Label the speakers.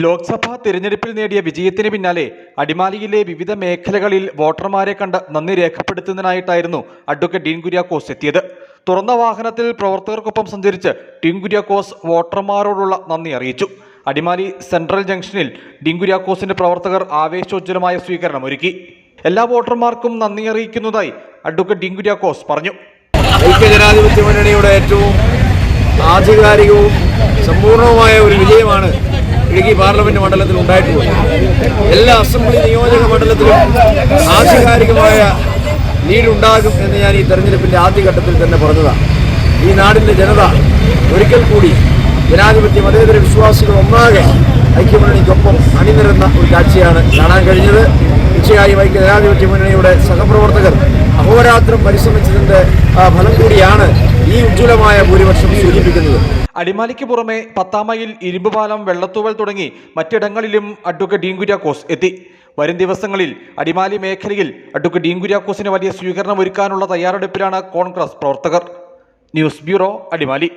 Speaker 1: ലോക്സഭാ തിരഞ്ഞെടുപ്പിൽ നേടിയ വിജയത്തിന് പിന്നാലെ അടിമാലിയിലെ വിവിധ മേഖലകളിൽ വോട്ടർമാരെ കണ്ട് നന്ദി രേഖപ്പെടുത്തുന്നതിനായിട്ടായിരുന്നു അഡ്വക്കേറ്റ് ഡീൻ കുര്യാക്കോസ് എത്തിയത്. തുറന്ന വാഹനത്തിൽ പ്രവർത്തകർക്കൊപ്പം സഞ്ചരിച്ച് ഡീൻ കുര്യാക്കോസ് വോട്ടർമാരോടുള്ള നന്ദി അറിയിച്ചു. അടിമാലി സെൻട്രൽ ജംഗ്ഷനിൽ ഡീൻ കുര്യാക്കോസിന്റെ പ്രവർത്തകർ ആവേശോജ്വലമായ സ്വീകരണം ഒരുക്കി എല്ലാ വോട്ടർമാർക്കും നന്ദി അറിയിക്കുന്നതായി അഡ്വക്കേറ്റ് ഡീൻ കുര്യാക്കോസ് പറഞ്ഞു.
Speaker 2: ഐക്യജനാധിപത്യ മുന്നണിയുടെ ഏറ്റവും ആധികാരികവും സമ്പൂർണവുമായ ഒരു വിജയമാണ് ഇടുക്കി പാർലമെന്റ് മണ്ഡലത്തിൽ ഉണ്ടായിട്ടുള്ളത് എല്ലാ അസംബ്ലി നിയോജക മണ്ഡലത്തിലും ആധികാരികമായ നീടുണ്ടാകും എന്ന് ഞാൻ ഈ തെരഞ്ഞെടുപ്പിന്റെ ആദ്യഘട്ടത്തിൽ തന്നെ പറഞ്ഞതാണ്. ഈ നാടിന്റെ ജനത ഒരിക്കൽ കൂടി ജനാധിപത്യ മതേതര വിശ്വാസികൾ ഒന്നാകെ ഐക്യമുന്നണിക്കൊപ്പം അണിനിരുന്ന ഒരു കാഴ്ചയാണ് കാണാൻ കഴിഞ്ഞത്. തീർച്ചയായും ഐക്യ ജനാധിപത്യ മുന്നണിയുടെ സഹപ്രവർത്തകർ അഹോരാത്രം പരിശ്രമിച്ചതിന്റെ ഫലം കൂടിയാണ് ഈ ഉജ്ജ്വലമായ ഭൂരിപക്ഷം സൂചിപ്പിക്കുന്നത്.
Speaker 1: അടിമാലിക്ക് പുറമെ പത്താമയിൽ ഇരുമ്പുപാലം വെള്ളത്തൂവൽ തുടങ്ങി മറ്റിടങ്ങളിലും അഡ്വക്കേറ്റ് ഡീൻ കുര്യാക്കോസ് എത്തി. വരും ദിവസങ്ങളിൽ അടിമാലി മേഖലയിൽ അഡ്വക്കേറ്റ് ഡീൻ കുര്യാക്കോസിന് വലിയ സ്വീകരണം ഒരുക്കാനുള്ള തയ്യാറെടുപ്പിലാണ് കോൺഗ്രസ് പ്രവർത്തകർ. News bureau Adimali.